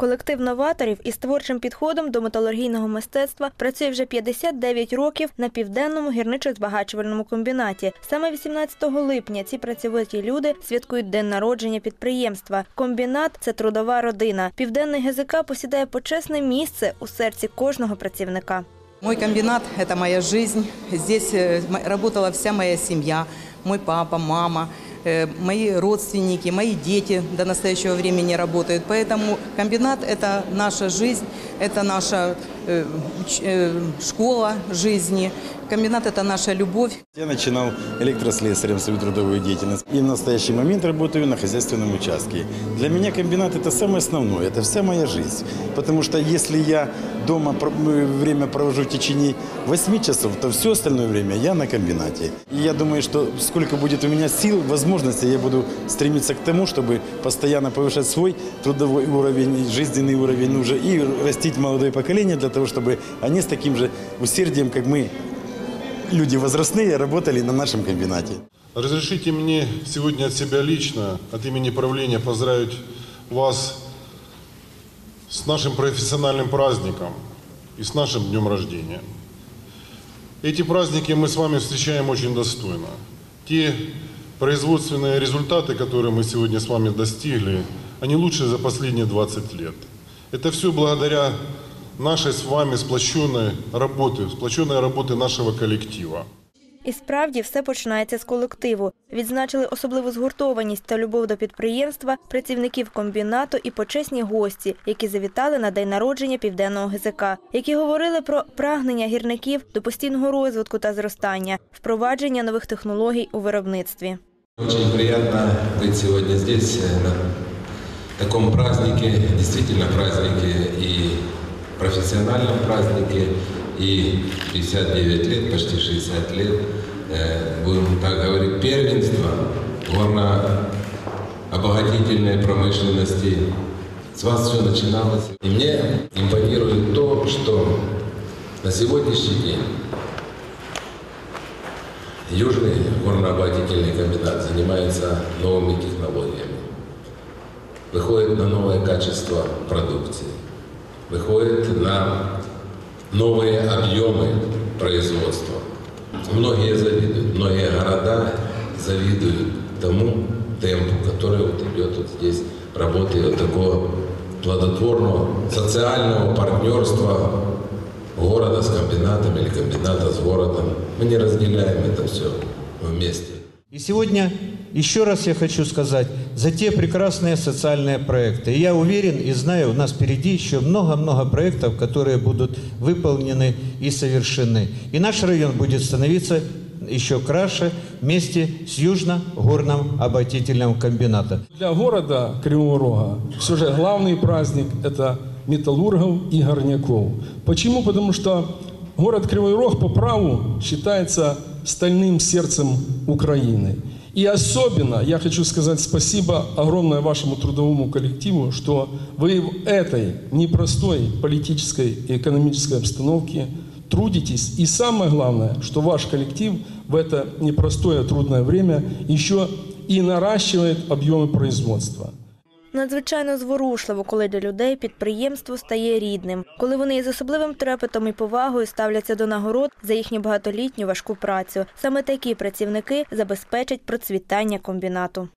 Колектив новаторів із творчим підходом до металургійного мистецтва працює вже 59 років на південному гірничо-збагачувальному комбінаті. Саме 18 липня ці працьовиті люди святкують день народження підприємства. Комбінат це трудова родина. Південний ГЗК посідає почесне місце у серці кожного працівника. Мой комбинат – это моя жизнь. Здесь э, м- работала вся моя семья, мой папа, мама, э, мои родственники, мои дети до настоящего времени работают. Поэтому комбинат – это наша жизнь, это наша э, э, школа жизни. Комбинат – это наша любовь. Я начинал электрослесарем свою трудовую деятельность и в настоящий момент работаю на хозяйственном участке. Для меня комбинат это самое основное, это вся моя жизнь. Потому что если я дома э, время провожу в течение 8 часов, то все остальное время я на комбинате. И я думаю, что сколько будет у меня сил, возможностей, я буду стремиться к тому, чтобы постоянно повышать свой трудовой уровень, жизненный уровень уже и растить молодое поколение для того, чтобы они с таким же усердием, как мы, люди возрастные работали на нашем комбинате. Разрешите мне сегодня от себя лично, от имени правления поздравить вас с нашим профессиональным праздником и с нашим днем рождения. Эти праздники мы с вами встречаем очень достойно. Те производственные результаты, которые мы сегодня с вами достигли, они лучшие за последние 20 лет. Это все благодаря нашей с вами сплоченной работе, сплоченной работе нашего коллектива. І справді все починається з колективу. Відзначили особливу згуртованість та любов до підприємства, працівників комбінату і почесні гості, які завітали на день народження південного ГЗК, які говорили про прагнення гірників до постійного розвитку та зростання, впровадження нових технологій у виробництві. Очень приятно быть сегодня здесь, э, на таком празднике, действительно празднике и профессиональном празднике, и 59 лет, почти 60 лет, э, будем так говорить, первенство горно-обогатительной промышленности. С вас все начиналось. И мне импонирует то, что на сегодняшний день Южный горнообогатительный комбинат занимается новыми технологиями, выходит на новое качество продукции, выходит на новые объемы производства. Многие завидуют, многие города завидуют тому темпу, который вот идет вот здесь, работы вот такого плодотворного социального партнерства города с комбинатом или комбината с городом. Мы не разделяем это все вместе. И сегодня еще раз я хочу сказать за те прекрасные социальные проекты. И я уверен и знаю, у нас впереди еще много-много проектов, которые будут выполнены и совершены. И наш район будет становиться еще краше вместе с Южно-Горным обогатительным комбинатом. Для города Кривого Рога все же главный праздник – это металлургов и горняков. Почему? Потому что город Кривой Рог по праву считается стальным сердцем Украины. И особенно я хочу сказать спасибо огромное вашему трудовому коллективу, что вы в этой непростой политической и экономической обстановке трудитесь. И самое главное, что ваш коллектив в это непростое трудное время еще и наращивает объемы производства. Надзвичайно зворушливо, коли для людей підприємство стає рідним, коли вони із особливим трепетом і повагою ставляться до нагород за їхню багатолітню важку працю. Саме такі працівники забезпечать процвітання комбінату.